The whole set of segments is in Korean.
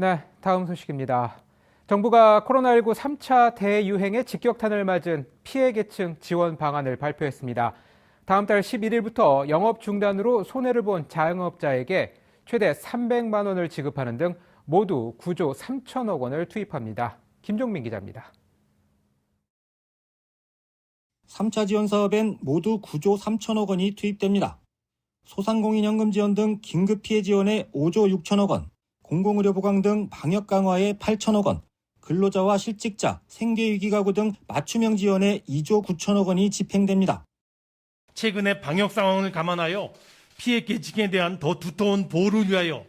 네, 다음 소식입니다. 정부가 코로나19 3차 대유행의 직격탄을 맞은 피해 계층 지원 방안을 발표했습니다. 다음 달 11일부터 영업 중단으로 손해를 본 자영업자에게 최대 300만 원을 지급하는 등 모두 9조 3천억 원을 투입합니다. 김종민 기자입니다. 3차 지원 사업엔 모두 9조 3천억 원이 투입됩니다. 소상공인연금 지원 등 긴급 피해 지원에 5조 6천억 원, 공공의료 보강 등 방역 강화에 8천억 원, 근로자와 실직자, 생계위기 가구 등 맞춤형 지원에 2조 9천억 원이 집행됩니다. 최근의 방역 상황을 감안하여 피해 계층에 대한 더 두터운 보호를 위하여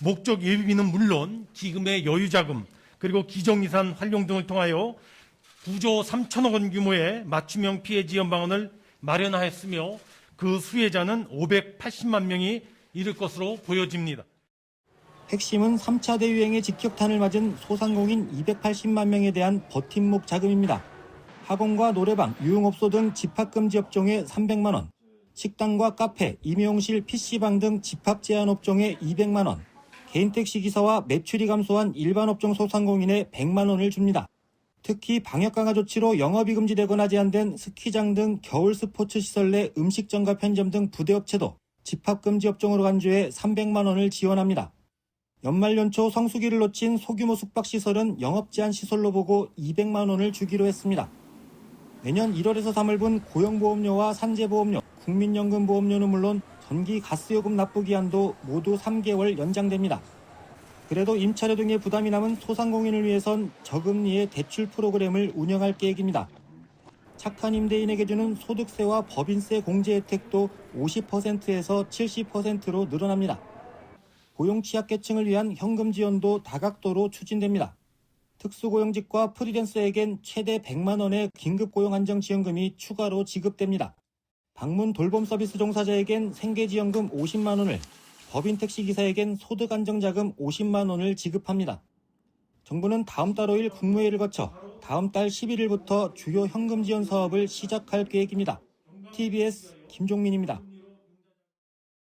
목적 예비비는 물론 기금의 여유 자금 그리고 기정이산 활용 등을 통하여 9조 3천억 원 규모의 맞춤형 피해 지원 방안을 마련하였으며 그 수혜자는 580만 명이 이를 것으로 보여집니다. 핵심은 3차 대유행의 직격탄을 맞은 소상공인 280만 명에 대한 버팀목 자금입니다. 학원과 노래방, 유흥업소 등 집합금지 업종에 300만 원, 식당과 카페, 임용실, PC방 등 집합 제한 업종에 200만 원, 개인 택시 기사와 매출이 감소한 일반 업종 소상공인에 100만 원을 줍니다. 특히 방역 강화 조치로 영업이 금지되거나 제한된 스키장 등 겨울 스포츠 시설 내 음식점과 편의점 등 부대업체도 집합금지 업종으로 간주해 300만 원을 지원합니다. 연말 연초 성수기를 놓친 소규모 숙박시설은 영업 제한 시설로 보고 200만 원을 주기로 했습니다. 내년 1월에서 3월분 고용보험료와 산재보험료, 국민연금보험료는 물론 전기 가스요금 납부 기한도 모두 3개월 연장됩니다. 그래도 임차료 등의 부담이 남은 소상공인을 위해선 저금리의 대출 프로그램을 운영할 계획입니다. 착한 임대인에게 주는 소득세와 법인세 공제 혜택도 50%에서 70%로 늘어납니다. 고용 취약계층을 위한 현금 지원도 다각도로 추진됩니다. 특수고용직과 프리랜서에겐 최대 100만 원의 긴급 고용 안정 지원금이 추가로 지급됩니다. 방문 돌봄 서비스 종사자에겐 생계지원금 50만 원을, 법인 택시 기사에겐 소득 안정 자금 50만 원을 지급합니다. 정부는 다음 달 5일 국무회의를 거쳐 다음 달 11일부터 주요 현금 지원 사업을 시작할 계획입니다. TBS 김종민입니다.